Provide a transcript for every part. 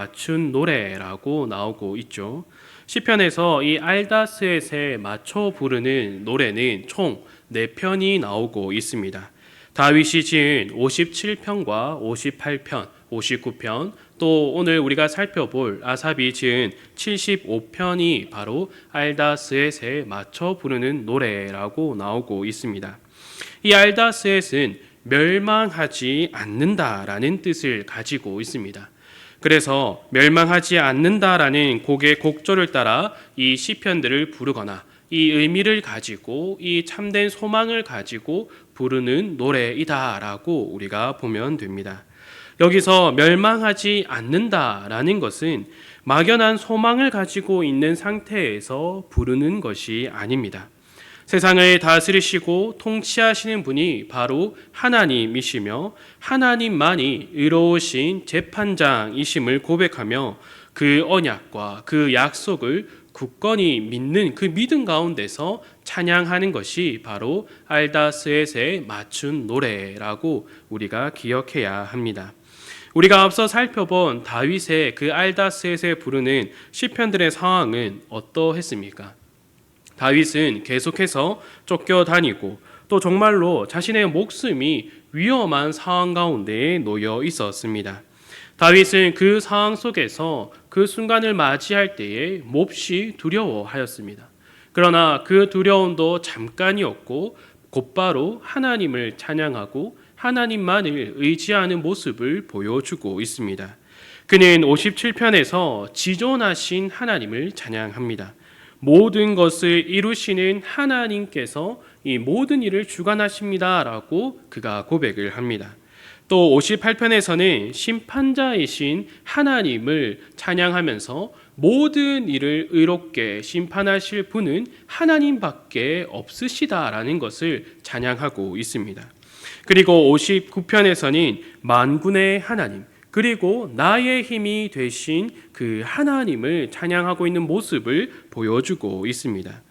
맞춘 노래라고 나오고 있죠. 시편에서 이 알다스엣에 맞춰 부르는 노래는 총 4편이 나오고 있습니다. 다윗이 지은 57편과 58편, 59편, 또 오늘 우리가 살펴볼 아삽이 지은 75편이 바로 알다스엣에 맞춰 부르는 노래라고 나오고 있습니다. 이 알다스엣은 멸망하지 않는다라는 뜻을 가지고 있습니다. 그래서 멸망하지 않는다라는 곡의 곡조를 따라 이 시편들을 부르거나 이 의미를 가지고 이 참된 소망을 가지고 부르는 노래이다라고 우리가 보면 됩니다. 여기서 멸망하지 않는다라는 것은 막연한 소망을 가지고 있는 상태에서 부르는 것이 아닙니다. 세상을 다스리시고 통치하시는 분이 바로 하나님이시며 하나님만이 의로우신 재판장이심을 고백하며 그 언약과 그 약속을 굳건히 믿는 그 믿음 가운데서 찬양하는 것이 바로 알다스엣에 맞춘 노래라고 우리가 기억해야 합니다. 우리가 앞서 살펴본 다윗의 그 알다스엣에 부르는 시편들의 상황은 어떠했습니까? 다윗은 계속해서 쫓겨다니고 또 정말로 자신의 목숨이 위험한 상황 가운데 놓여 있었습니다. 다윗은 그 상황 속에서 그 순간을 맞이할 때에 몹시 두려워하였습니다. 그러나 그 두려움도 잠깐이었고 곧바로 하나님을 찬양하고 하나님만을 의지하는 모습을 보여주고 있습니다. 그는 57편에서 지존하신 하나님을 찬양합니다. 모든 것을 이루시는 하나님께서 이 모든 일을 주관하십니다라고 그가 고백을 합니다. 또 58편에서는 심판자이신 하나님을 찬양하면서 모든 일을 의롭게 심판하실 분은 하나님밖에 없으시다라는 것을 찬양하고 있습니다. 그리고 59편에서는 만군의 하나님 그리고 나의 힘이 되신 그 하나님을 찬양하고 있는 모습을 보여주고 있습니다.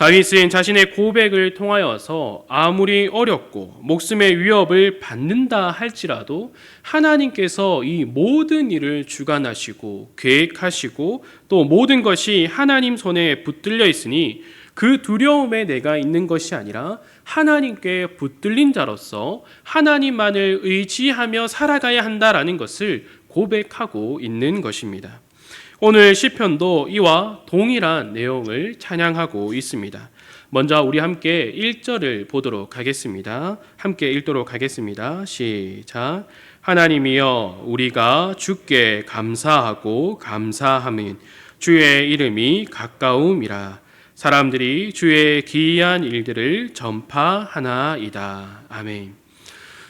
다윗은 자신의 고백을 통하여서 아무리 어렵고 목숨의 위협을 받는다 할지라도 하나님께서 이 모든 일을 주관하시고 계획하시고 또 모든 것이 하나님 손에 붙들려 있으니 그 두려움에 내가 있는 것이 아니라 하나님께 붙들린 자로서 하나님만을 의지하며 살아가야 한다라는 것을 고백하고 있는 것입니다. 오늘 시편도 이와 동일한 내용을 찬양하고 있습니다. 먼저 우리 함께 1절을 보도록 하겠습니다. 함께 읽도록 하겠습니다. 시작. 하나님이여 우리가 주께 감사하고 감사함은 주의 이름이 가까움이라 사람들이 주의 기이한 일들을 전파하나이다. 아멘.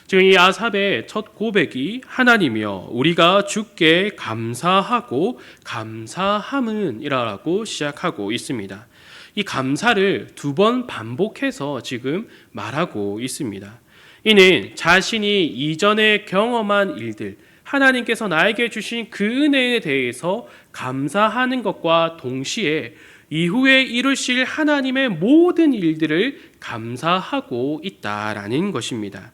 지금 이 아삽의 첫 고백이 하나님이여 우리가 주께 감사하고 감사함은이라고 시작하고 있습니다. 이 감사를 두 번 반복해서 지금 말하고 있습니다. 이는 자신이 이전에 경험한 일들, 하나님께서 나에게 주신 그 은혜에 대해서 감사하는 것과 동시에 이후에 이루실 하나님의 모든 일들을 감사하고 있다라는 것입니다.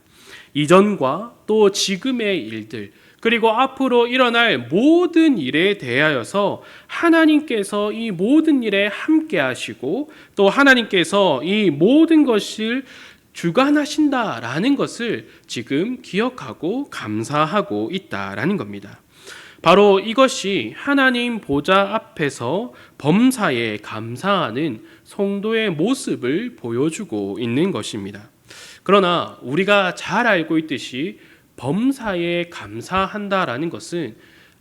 이전과 또 지금의 일들, 그리고 앞으로 일어날 모든 일에 대하여서 하나님께서 이 모든 일에 함께 하시고 또 하나님께서 이 모든 것을 주관하신다라는 것을 지금 기억하고 감사하고 있다라는 겁니다. 바로 이것이 하나님 보좌 앞에서 범사에 감사하는 성도의 모습을 보여주고 있는 것입니다. 그러나 우리가 잘 알고 있듯이 범사에 감사한다라는 것은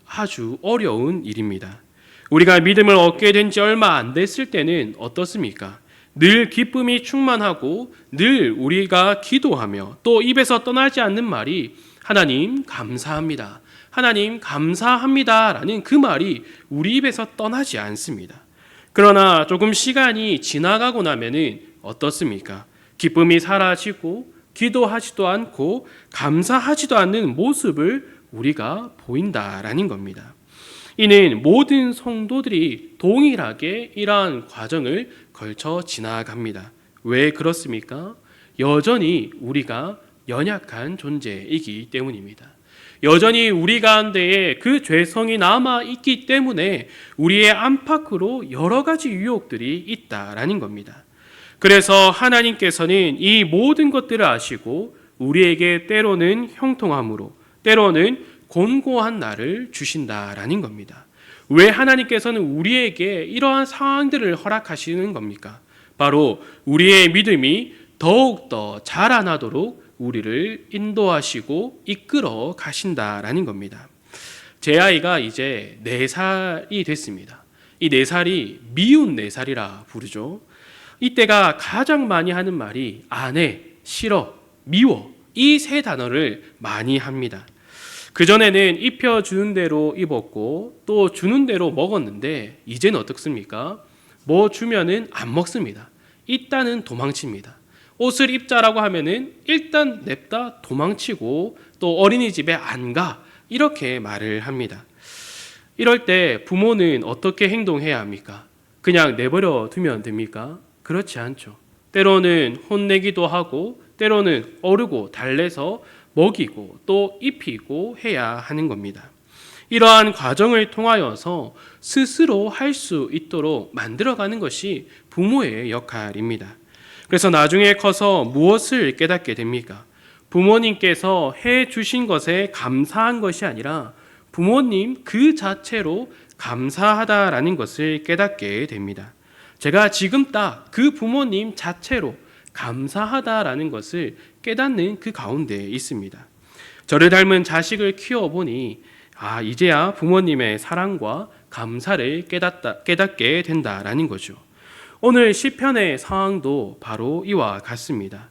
아주 어려운 일입니다. 우리가 믿음을 얻게 된 지 얼마 안 됐을 때는 어떻습니까? 늘 기쁨이 충만하고 늘 우리가 기도하며 또 입에서 떠나지 않는 말이 하나님 감사합니다. 하나님 감사합니다. 라는 그 말이 우리 입에서 떠나지 않습니다. 그러나 조금 시간이 지나가고 나면은 어떻습니까? 기쁨이 사라지고 기도하지도 않고 감사하지도 않는 모습을 우리가 보인다라는 겁니다. 이는 모든 성도들이 동일하게 이러한 과정을 걸쳐 지나갑니다. 왜 그렇습니까? 여전히 우리가 연약한 존재이기 때문입니다. 여전히 우리 가운데에 그 죄성이 남아 있기 때문에 우리의 안팎으로 여러 가지 유혹들이 있다라는 겁니다. 그래서 하나님께서는 이 모든 것들을 아시고 우리에게 때로는 형통함으로 때로는 곤고한 날을 주신다라는 겁니다. 왜 하나님께서는 우리에게 이러한 상황들을 허락하시는 겁니까? 바로 우리의 믿음이 더욱더 자라나도록 우리를 인도하시고 이끌어 가신다라는 겁니다. 제 아이가 이제 네 살이 됐습니다. 이네 살이 미운 네 살이라 부르죠. 이때가 가장 많이 하는 말이 안 해, 싫어, 미워 이 세 단어를 많이 합니다. 그 전에는 입혀 주는 대로 입었고 또 주는 대로 먹었는데 이제는 어떻습니까? 뭐 주면은 안 먹습니다. 일단은 도망칩니다. 옷을 입자라고 하면은 일단 냅다 도망치고 또 어린이집에 안 가. 이렇게 말을 합니다. 이럴 때 부모는 어떻게 행동해야 합니까? 그냥 내버려 두면 됩니까? 그렇지 않죠. 때로는 혼내기도 하고 때로는 어르고 달래서 먹이고 또 입히고 해야 하는 겁니다. 이러한 과정을 통하여서 스스로 할 수 있도록 만들어가는 것이 부모의 역할입니다. 그래서 나중에 커서 무엇을 깨닫게 됩니까? 부모님께서 해 주신 것에 감사한 것이 아니라 부모님 그 자체로 감사하다라는 것을 깨닫게 됩니다. 제가 지금 딱 그 부모님 자체로 감사하다라는 것을 깨닫는 그 가운데 있습니다. 저를 닮은 자식을 키워보니 아 이제야 부모님의 사랑과 감사를 깨닫다, 깨닫게 된다라는 거죠. 오늘 시편의 상황도 바로 이와 같습니다.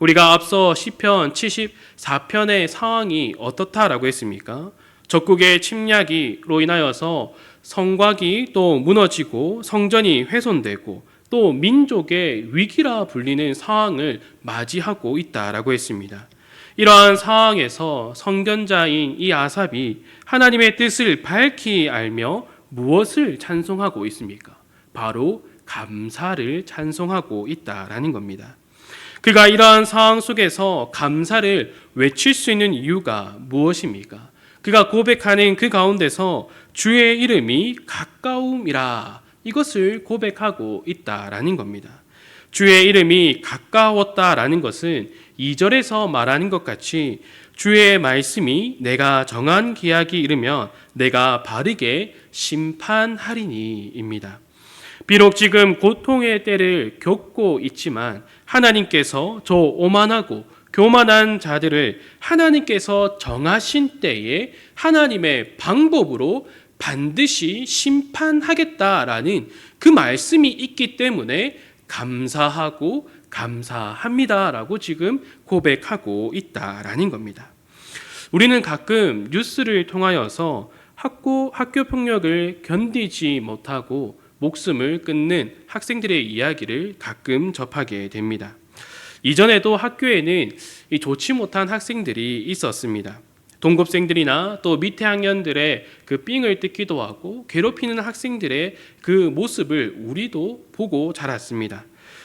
우리가 앞서 시편 74편의 상황이 어떻다라고 했습니까? 적국의 침략이로 인하여서 성곽이 또 무너지고 성전이 훼손되고 또 민족의 위기라 불리는 상황을 맞이하고 있다라고 했습니다. 이러한 상황에서 성견자인 이 아삽이 하나님의 뜻을 밝히 알며 무엇을 찬송하고 있습니까? 바로 감사를 찬송하고 있다라는 겁니다. 그가 이러한 상황 속에서 감사를 외칠 수 있는 이유가 무엇입니까? 그가 고백하는 그 가운데서 주의 이름이 가까움이라 이것을 고백하고 있다라는 겁니다. 주의 이름이 가까웠다라는 것은 2절에서 말하는 것 같이 주의 말씀이 내가 정한 기약이 이르면 내가 바르게 심판하리니입니다. 비록 지금 고통의 때를 겪고 있지만 하나님께서 저 오만하고 교만한 자들을 하나님께서 정하신 때에 하나님의 방법으로 반드시 심판하겠다라는 그 말씀이 있기 때문에 감사하고 감사합니다라고 지금 고백하고 있다라는 겁니다. 우리는 가끔 뉴스를 통하여서 학교 학교 폭력을 견디지 못하고 목숨을 끊는 학생들의 이야기를 가끔 접하게 됩니다. 이전에도 학교에는 좋지 못한 학생들이 있었습니다. 동급생들이나 또 밑에 학년들의 그 삥을 뜯기도 하고 괴롭히는 학생들의 그 모습을 우리도 보고 자랐습니다.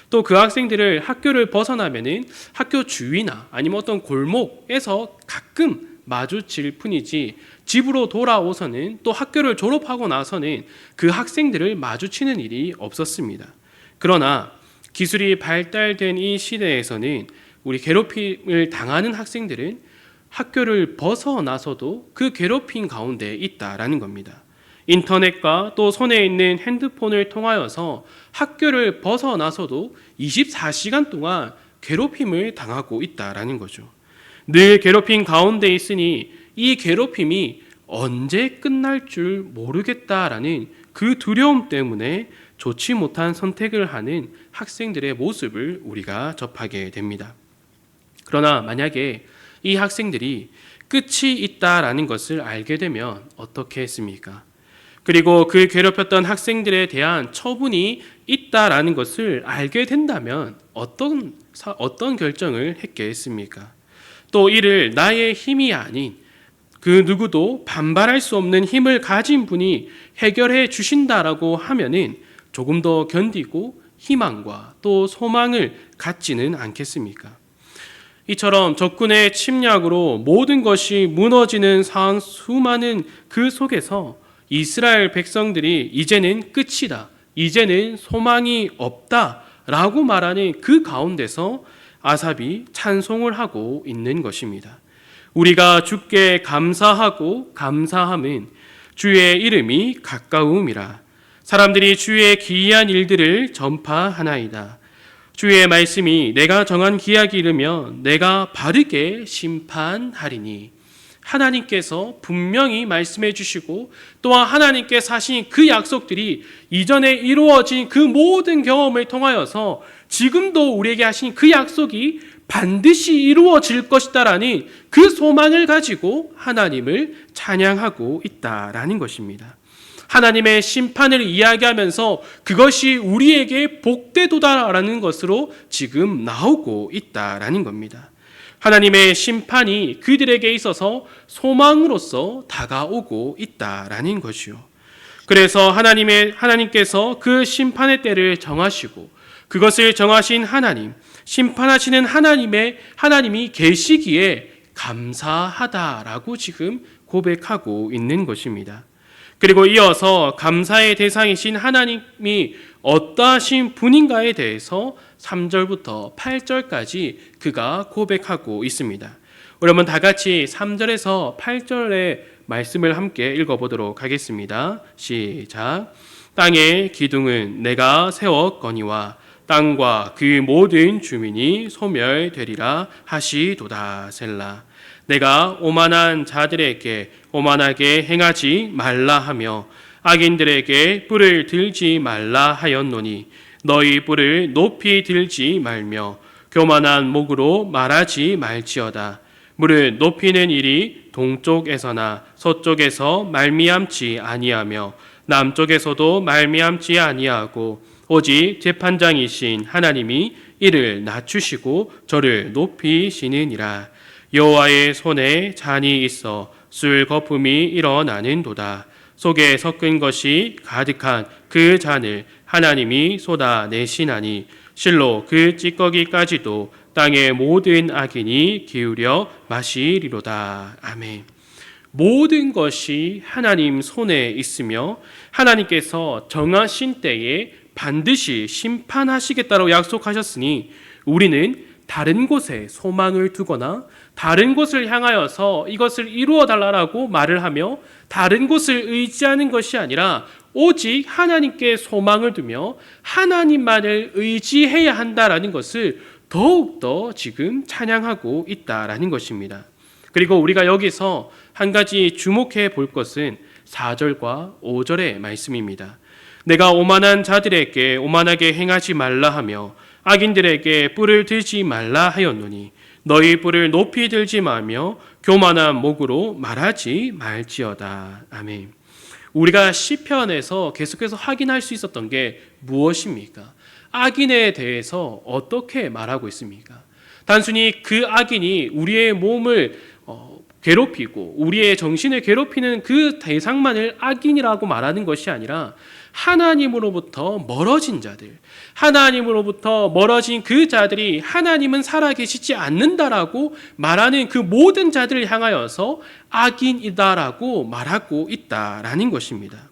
또 그 학생들을 학교를 벗어나면은 학교 주위나 아니면 어떤 골목에서 가끔 마주칠 뿐이지 집으로 돌아오서는 또 학교를 졸업하고 나서는 그 학생들을 마주치는 일이 없었습니다. 그러나 기술이 발달된 이 시대에서는 우리 괴롭힘을 당하는 학생들은 학교를 벗어나서도 그 괴롭힘 가운데 있다라는 겁니다. 인터넷과 또 손에 있는 핸드폰을 통하여서 학교를 벗어나서도 24시간 동안 괴롭힘을 당하고 있다라는 거죠. 늘 괴롭힘 가운데 있으니 이 괴롭힘이 언제 끝날 줄 모르겠다라는 그 두려움 때문에 좋지 못한 선택을 하는 학생들의 모습을 우리가 접하게 됩니다. 그러나 만약에 이 학생들이 끝이 있다라는 것을 알게 되면 어떻게 했습니까? 그리고 그 괴롭혔던 학생들에 대한 처분이 있다라는 것을 알게 된다면 어떤 어떤 결정을 했겠습니까? 또 이를 나의 힘이 아닌 그 누구도 반발할 수 없는 힘을 가진 분이 해결해 주신다라고 하면은 조금 더 견디고 희망과 또 소망을 갖지는 않겠습니까? 이처럼 적군의 침략으로 모든 것이 무너지는 상황 수많은 그 속에서 이스라엘 백성들이 이제는 끝이다. 이제는 소망이 없다. 라고 말하는 그 가운데서 아삽이 찬송을 하고 있는 것입니다. 우리가 주께 감사하고 감사함은 주의 이름이 가까움이라. 사람들이 주의 기이한 일들을 전파하나이다. 주의 말씀이 내가 정한 기약이 이르면 내가 바르게 심판하리니. 하나님께서 분명히 말씀해 주시고 또한 하나님께서 하신 그 약속들이 이전에 이루어진 그 모든 경험을 통하여서 지금도 우리에게 하신 그 약속이 반드시 이루어질 것이다라는 그 소망을 가지고 하나님을 찬양하고 있다라는 것입니다. 하나님의 심판을 이야기하면서 그것이 우리에게 복되도다라는 것으로 지금 나오고 있다라는 겁니다. 하나님의 심판이 그들에게 있어서 소망으로서 다가오고 있다라는 것이요. 그래서 하나님의 하나님께서 그 심판의 때를 정하시고 그것을 정하신 하나님, 심판하시는 하나님의 하나님이 계시기에 감사하다라고 지금 고백하고 있는 것입니다. 그리고 이어서 감사의 대상이신 하나님이 어떠하신 분인가에 대해서 3절부터 8절까지 그가 고백하고 있습니다. 한번 다 같이 3절에서 8절의 말씀을 함께 읽어보도록 하겠습니다. 시작. 땅의 기둥은 내가 세웠거니와 땅과 그 모든 주민이 소멸되리라 하시도다 셀라. 내가 오만한 자들에게 오만하게 행하지 말라 하며 악인들에게 뿔을 들지 말라 하였노니 너희 뿔을 높이 들지 말며 교만한 목으로 말하지 말지어다. 물을 높이는 일이 동쪽에서나 서쪽에서 말미암지 아니하며 남쪽에서도 말미암지 아니하고 오직 재판장이신 하나님이 이를 낮추시고 저를 높이시느니라. 여호와의 손에 잔이 있어 술 거품이 일어나는도다. 속에 섞은 것이 가득한 그 잔을 하나님이 쏟아내시나니 실로 그 찌꺼기까지도 땅의 모든 악인이 기울여 마시리로다. 아멘. 모든 것이 하나님 손에 있으며 하나님께서 정하신 때에 반드시 심판하시겠다고 약속하셨으니 우리는 다른 곳에 소망을 두거나 다른 곳을 향하여서 이것을 이루어 달라라고 말을 하며 다른 곳을 의지하는 것이 아니라 오직 하나님께 소망을 두며 하나님만을 의지해야 한다라는 것을 더욱더 지금 찬양하고 있다라는 것입니다. 그리고 우리가 여기서 한 가지 주목해 볼 것은 4절과 5절의 말씀입니다. 내가 오만한 자들에게 오만하게 행하지 말라 하며 악인들에게 뿔을 들지 말라 하였노니 너희 뿔을 높이 들지 말며 교만한 목으로 말하지 말지어다. 아멘. 우리가 시편에서 계속해서 확인할 수 있었던 게 무엇입니까? 악인에 대해서 어떻게 말하고 있습니까? 단순히 그 악인이 우리의 몸을 어, 괴롭히고 우리의 정신을 괴롭히는 그 대상만을 악인이라고 말하는 것이 아니라 하나님으로부터 멀어진 자들, 하나님으로부터 멀어진 그 자들이 하나님은 살아계시지 않는다라고 말하는 그 모든 자들을 향하여서 악인이다라고 말하고 있다라는 것입니다.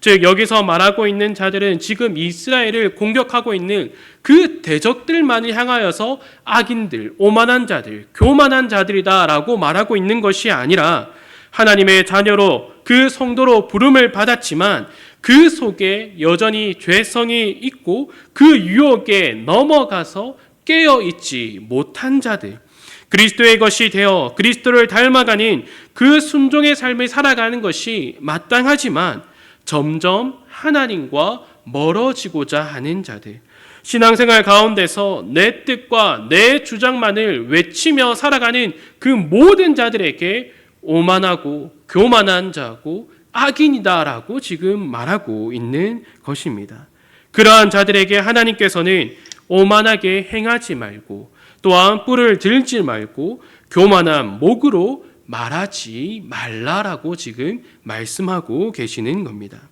즉 여기서 말하고 있는 자들은 지금 이스라엘을 공격하고 있는 그 대적들만을 향하여서 악인들, 오만한 자들, 교만한 자들이다라고 말하고 있는 것이 아니라 하나님의 자녀로 그 성도로 부름을 받았지만 그 속에 여전히 죄성이 있고 그 유혹에 넘어가서 깨어 있지 못한 자들, 그리스도의 것이 되어 그리스도를 닮아가는 그 순종의 삶을 살아가는 것이 마땅하지만 점점 하나님과 멀어지고자 하는 자들, 신앙생활 가운데서 내 뜻과 내 주장만을 외치며 살아가는 그 모든 자들에게 오만하고 교만한 자고 악인이다라고 지금 말하고 있는 것입니다. 그러한 자들에게 하나님께서는 오만하게 행하지 말고 또한 뿔을 들지 말고 교만한 목으로 말하지 말라라고 지금 말씀하고 계시는 겁니다.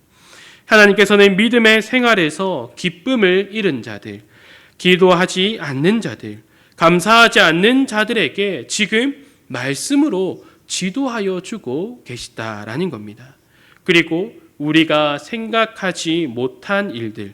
하나님께서는 믿음의 생활에서 기쁨을 잃은 자들, 기도하지 않는 자들, 감사하지 않는 자들에게 지금 말씀으로 지도하여 주고 계시다라는 겁니다. 그리고 우리가 생각하지 못한 일들,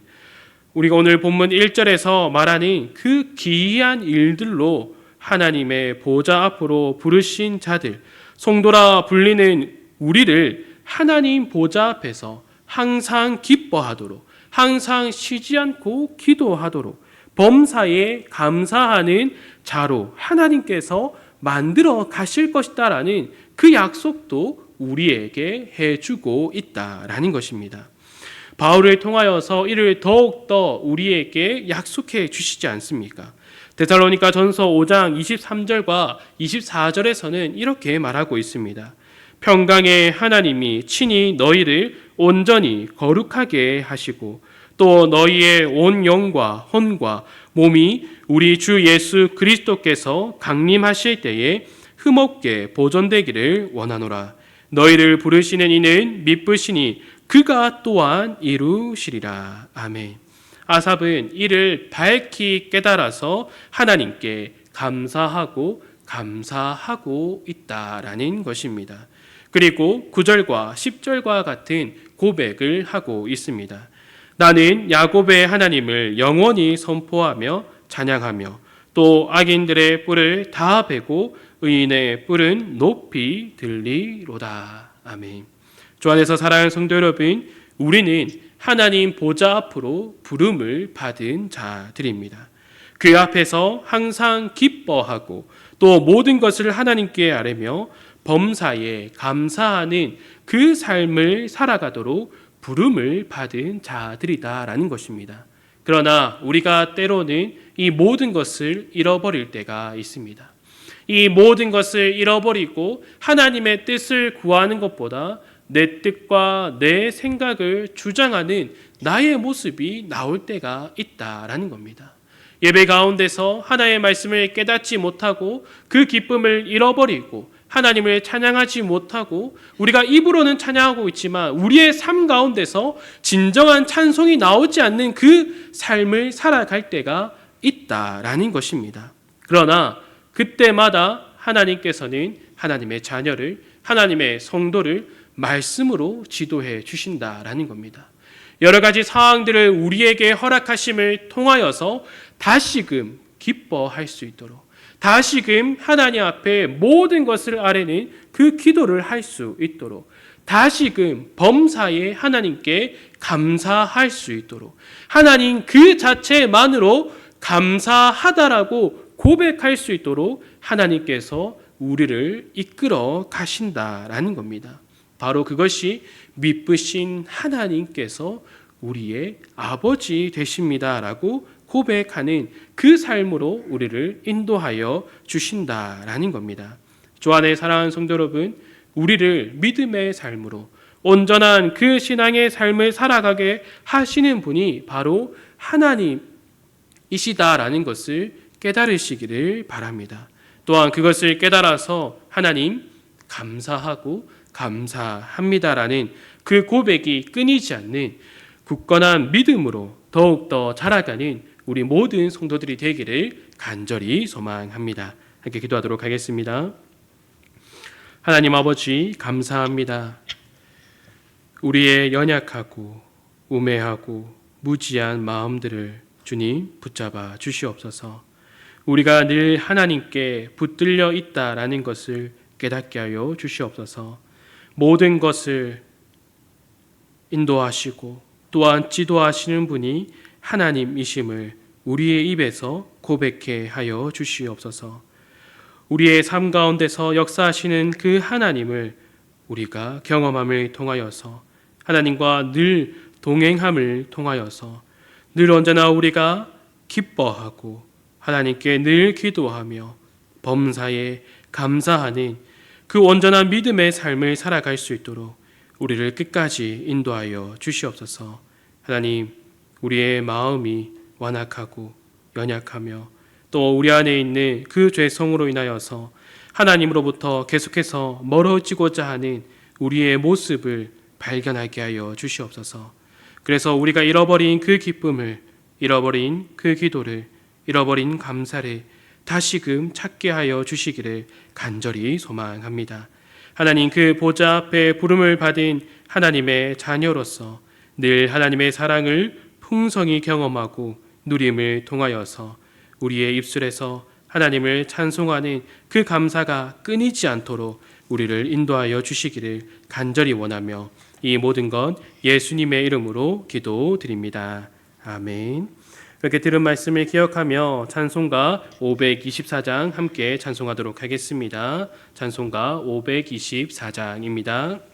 우리가 오늘 본문 1절에서 말하는 그 기이한 일들로 하나님의 보좌 앞으로 부르신 자들, 송도라 불리는 우리를 하나님 보좌 앞에서 항상 기뻐하도록, 항상 쉬지 않고 기도하도록, 범사에 감사하는 자로 하나님께서 만들어 가실 것이다라는 그 약속도 우리에게 해주고 있다라는 것입니다. 바울을 통하여서 이를 더욱더 우리에게 약속해 주시지 않습니까? 데살로니가 전서 5장 23절과 24절에서는 이렇게 말하고 있습니다. 평강의 하나님이 친히 너희를 온전히 거룩하게 하시고 또 너희의 온 영과 혼과 몸이 우리 주 예수 그리스도께서 강림하실 때에 흠없게 보존되기를 원하노라. 너희를 부르시는 이는 미쁘시니 그가 또한 이루시리라. 아멘. 아삽은 이를 밝히 깨달아서 하나님께 감사하고 감사하고 있다라는 것입니다. 그리고 9절과 10절과 같은 고백을 하고 있습니다. 나는 야곱의 하나님을 영원히 선포하며 찬양하며 또 악인들의 뿔을 다 베고 의인의 뿔은 높이 들리로다. 아멘. 주 안에서 사랑하는 성도 여러분, 우리는 하나님 보좌 앞으로 부름을 받은 자들입니다. 그 앞에서 항상 기뻐하고 또 모든 것을 하나님께 아뢰며 범사에 감사하는 그 삶을 살아가도록 부름을 받은 자들이다라는 것입니다. 그러나 우리가 때로는 이 모든 것을 잃어버릴 때가 있습니다. 이 모든 것을 잃어버리고 하나님의 뜻을 구하는 것보다 내 뜻과 내 생각을 주장하는 나의 모습이 나올 때가 있다라는 겁니다. 예배 가운데서 하나의 말씀을 깨닫지 못하고 그 기쁨을 잃어버리고 하나님을 찬양하지 못하고 우리가 입으로는 찬양하고 있지만 우리의 삶 가운데서 진정한 찬송이 나오지 않는 그 삶을 살아갈 때가 있다라는 것입니다. 그러나 그때마다 하나님께서는 하나님의 자녀를 하나님의 성도를 말씀으로 지도해 주신다라는 겁니다. 여러 가지 상황들을 우리에게 허락하심을 통하여서 다시금 기뻐할 수 있도록 다시금 하나님 앞에 모든 것을 아뢰는 그 기도를 할 수 있도록 다시금 범사에 하나님께 감사할 수 있도록 하나님 그 자체만으로 감사하다라고 고백할 수 있도록 하나님께서 우리를 이끌어 가신다라는 겁니다. 바로 그것이 미쁘신 하나님께서 우리의 아버지 되십니다라고 고백하는 그 삶으로 우리를 인도하여 주신다라는 겁니다. 주 안에 사랑하는 성도 여러분, 우리를 믿음의 삶으로 온전한 그 신앙의 삶을 살아가게 하시는 분이 바로 하나님이시다라는 것을 깨달으시기를 바랍니다. 또한 그것을 깨달아서 하나님 감사하고 감사합니다라는 그 고백이 끊이지 않는 굳건한 믿음으로 더욱더 자라가는 우리 모든 성도들이 되기를 간절히 소망합니다. 함께 기도하도록 하겠습니다. 하나님 아버지 감사합니다. 우리의 연약하고 우매하고 무지한 마음들을 주님 붙잡아 주시옵소서. 우리가 늘 하나님께 붙들려 있다라는 것을 깨닫게 하여 주시옵소서. 모든 것을 인도하시고 또한 지도하시는 분이 하나님이심을 우리의 입에서 고백해 하여 주시옵소서. 우리의 삶 가운데서 역사하시는 그 하나님을 우리가 경험함을 통하여서 하나님과 늘 동행함을 통하여서 늘 언제나 우리가 기뻐하고 하나님께 늘 기도하며 범사에 감사하는 그 온전한 믿음의 삶을 살아갈 수 있도록 우리를 끝까지 인도하여 주시옵소서. 하나님, 우리의 마음이 완악하고 연약하며 또 우리 안에 있는 그 죄성으로 인하여서 하나님으로부터 계속해서 멀어지고자 하는 우리의 모습을 발견하게 하여 주시옵소서. 그래서 우리가 잃어버린 그 기쁨을, 잃어버린 그 기도를, 잃어버린 감사를 다시금 찾게 하여 주시기를 간절히 소망합니다. 하나님 그 보좌 앞에 부름을 받은 하나님의 자녀로서 늘 하나님의 사랑을 풍성히 경험하고 누림을 통하여서 우리의 입술에서 하나님을 찬송하는 그 감사가 끊이지 않도록 우리를 인도하여 주시기를 간절히 원하며 이 모든 것 예수님의 이름으로 기도드립니다. 아멘. 이렇게 들은 말씀을 기억하며 찬송가 524장 함께 찬송하도록 하겠습니다. 찬송가 524장입니다.